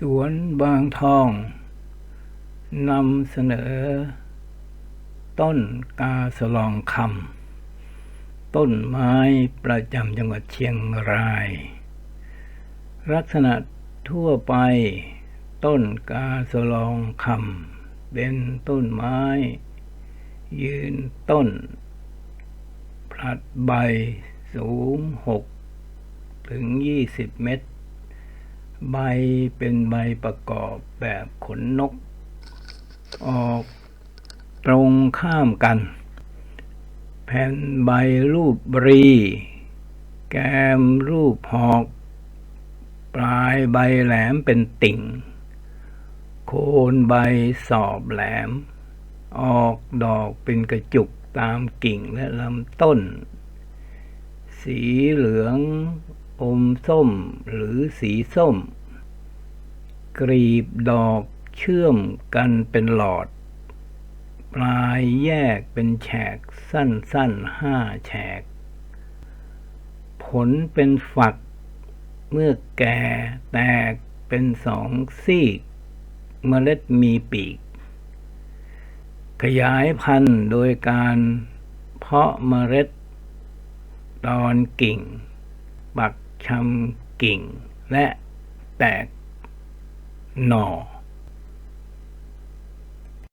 สวนบางทองนำเสนอ ต้นกาสลองคำต้นไม้ประจำจังหวัดเชียงราย ลักษณะทั่วไป ต้นกาสลองคำเป็นต้นไม้ ยืนต้นผลัดใบสูงหกถึงยี่สิบเมตร ใบเป็นใบประกอบแบบขนนก ออกตรงข้ามกัน แผ่นใบรูปบรี แกมรูปหอก ปลายใบแหลมเป็นติ่ง โคนใบสอบแหลม ออกดอกเป็นกระจุกตามกิ่งและลำต้น สีเหลืองอมส้มหรือสีส้ม กรีบดอกเชื่อมกันเป็นหลอด ปลายแยกเป็นแฉกสั้นๆห้าแฉก ผลเป็นฝัก เมื่อแก่แตกเป็นสองซีก เมล็ดมีปีก ขยายพันธุ์โดยการเพาะเมล็ด ตอนกิ่ง ปักชำกิ่งและแตก หน่อ